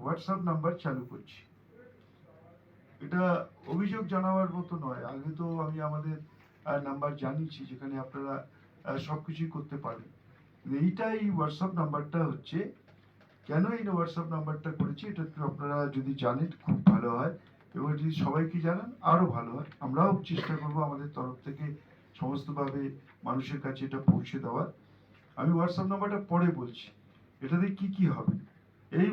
WhatsApp number চালু করছি। এটা অভিযোগ জানাবার মতো নয়। আগে তো আমি আমাদের নাম্বার জানিয়েছি যেখানে আপনারা আহ, সবকিছুই করতে পারেন। এইটা এই হোয়াটসঅ্যাপ নাম্বারটা হচ্ছে। কেন এই হোয়াটসঅ্যাপ নাম্বারটা করেছি? এটা একটু আপনারা যদি জানেন খুব ভালো হয়। এবং যদি সবাইকে জানান আরও ভালো হয়। আমরাও চেষ্টা করব আমাদের তরফ থেকে সমস্তভাবে মানুষের কাছে এটা পৌঁছে দেওয়ার। আমি হোয়াটসঅ্যাপ নাম্বারটা পরে বলছি। এটাতে কি কি হবে? এই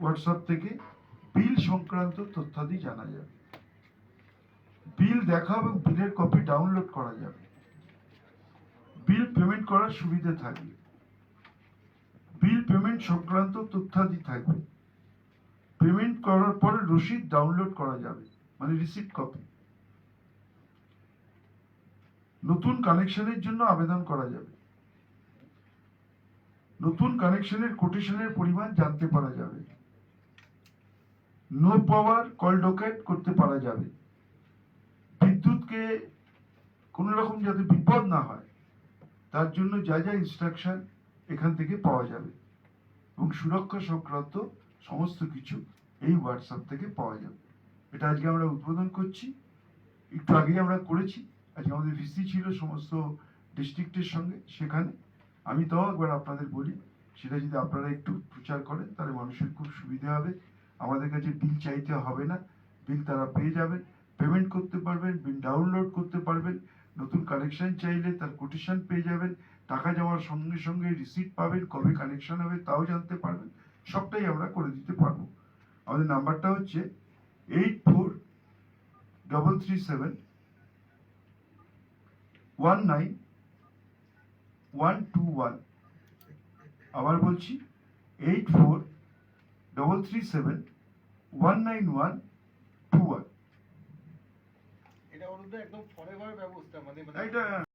হোয়াটসঅ্যাপ থেকে বিল সংক্রান্ত তথ্যাদি জানা যাবে। বিল দেখা এবং বিলের কপি ডাউনলোড করা যাবে। বিল পেমেন্ট করার সুবিধা থাকবে। বিল পেমেন্ট সংক্রান্ত তথ্যাদি থাকবে। পেমেন্ট করার পরে রসিদ ডাউনলোড করা যাবে মানে রিসিপ্ট কপি নতুন কানেকশনের জন্য আবেদন করা যাবে। নতুন কানেকশনের কোটেশনের পরিমাণ জানতে পারা যাবে। নো পাওয়ার কল ডকেট করতে পারা যাবে। বিদ্যুৎকে কোনো রকম যাতে বিপদ না হয়, তার জন্য যা যা ইনস্ট্রাকশন এখান থেকে পাওয়া যাবে। এবং সুরক্ষা সংক্রান্ত সমস্ত কিছু এই হোয়াটসঅ্যাপ থেকে পাওয়া যাবে। এটা আজকে আমরা উদ্বোধন করছি। একটু আগেই আমরা করেছি। আজকে আমাদের ভিসি ছিল সমস্ত ডিস্ট্রিক্টের সঙ্গে, সেখানে। আমি তাও একবার আপনাদের বলি, সেটা যদি আপনারা একটু প্রচার করেন, তাহলে মানুষের খুব সুবিধা হবে। আমাদের কাছে বিল চাইতে হবে না। বিল তারা পেয়ে যাবেন পেমেন্ট করতে পারবেন বিল ডাউনলোড করতে পারবেন। নতুন কানেকশন চাইলে তার কোটেশন পেয়ে যাবেন। টাকা জমার সঙ্গে সঙ্গে রিসিপ্ট পাবেন, কবে কানেকশন হবে তাও জানতে পারবেন। সবটাই আমরা করে দিতে পারব। আমাদের নাম্বারটা হচ্ছে eight four double three seven one nine one two one আবার বলছি eight four double three seven one nine one two one এটা একদম ফরেভার ব্যবস্থা মানে মানে এটা